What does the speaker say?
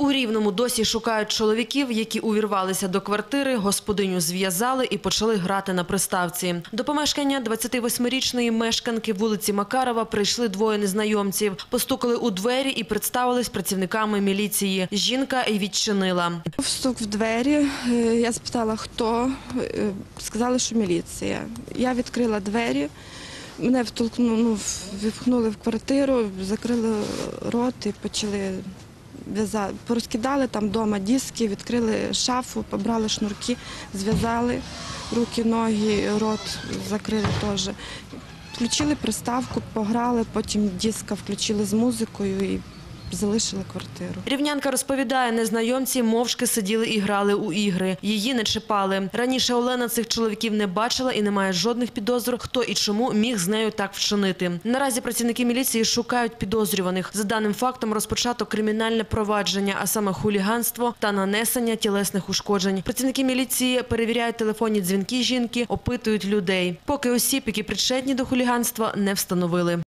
У Рівному досі шукають чоловіків, які увірвалися до квартири, господиню зв'язали і почали грати на приставці. До помешкання 28-річної мешканки вулиці Макарова прийшли двоє незнайомців. Постукали у двері і представились працівниками міліції. Жінка й відчинила. Був стук в двері. е, Я спитала, хто. Е, Сказали, що міліція. Я відкрила двері. Мене втолкну- ну, впхнули в квартиру, закрили рот і почали в'язати. Порозкидали там вдома диски, відкрили шафу, побрали шнурки, зв'язали руки, ноги, рот закрили теж. Включили приставку, пограли, потім диска включили з музикою і залишили квартиру. Рівнянка розповідає, незнайомці мовчки сиділи і грали у ігри. Її не чіпали. Раніше Олена цих чоловіків не бачила і не має жодних підозр, хто і чому міг з нею так вчинити. Наразі працівники міліції шукають підозрюваних. За даним фактом розпочато кримінальне провадження, а саме хуліганство та нанесення тілесних ушкоджень. Працівники міліції перевіряють телефонні дзвінки жінки, опитують людей. Поки осіб, які причетні до хуліганства, не встановили.